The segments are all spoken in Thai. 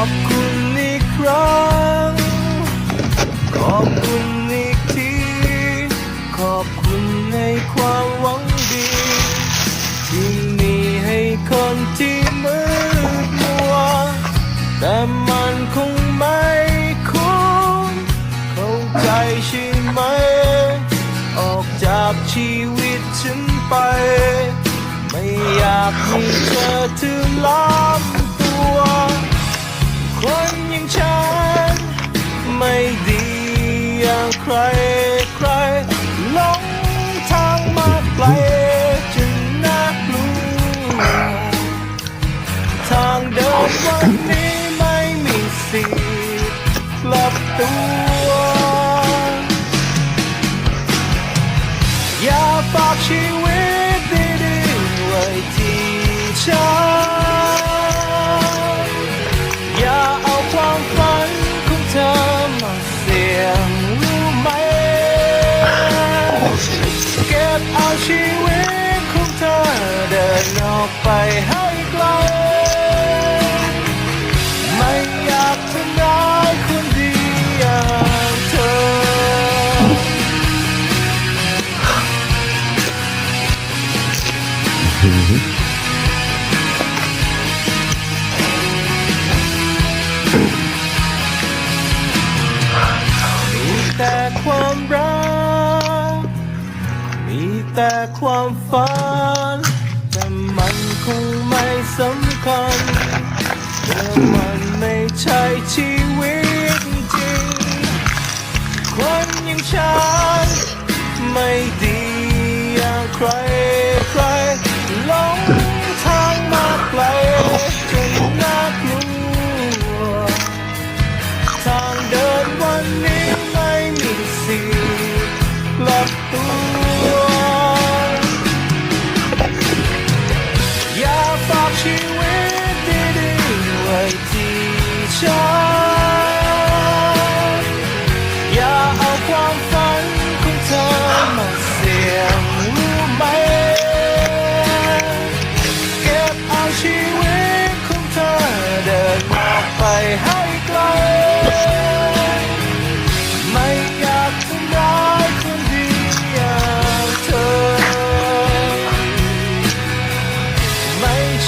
อบคุณอีกครั้ง ขอบคุณอีกที ขอบคุณในความหวังดี ที่มีให้คนที่มืดมัว แต่มันคงไม่คุ้มเข้าใจใช่ไหม ออกจากชีวิตฉันไป ไม่อยากมีเธอถือล้อ รใครหลงทางมาไกลจนน่ากลัวทางเดินวันนี้ไม่มีสิทธิ์กลับตัว อย่าฝากชีวิตดีๆไว้ที่ฉัน เก็บเอาชีวิตของเธอเดินออกไปให้ไกล ไม่อยากทำร้ายคนดีอย่างเธอมีแต่ความรัก แต่ความฝัน แต่มันคงไม่สำคัญเพราะมันไม่ใช่ชีวิตจริง คนอย่างฉันไม่ดีอย่างใคร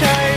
shine.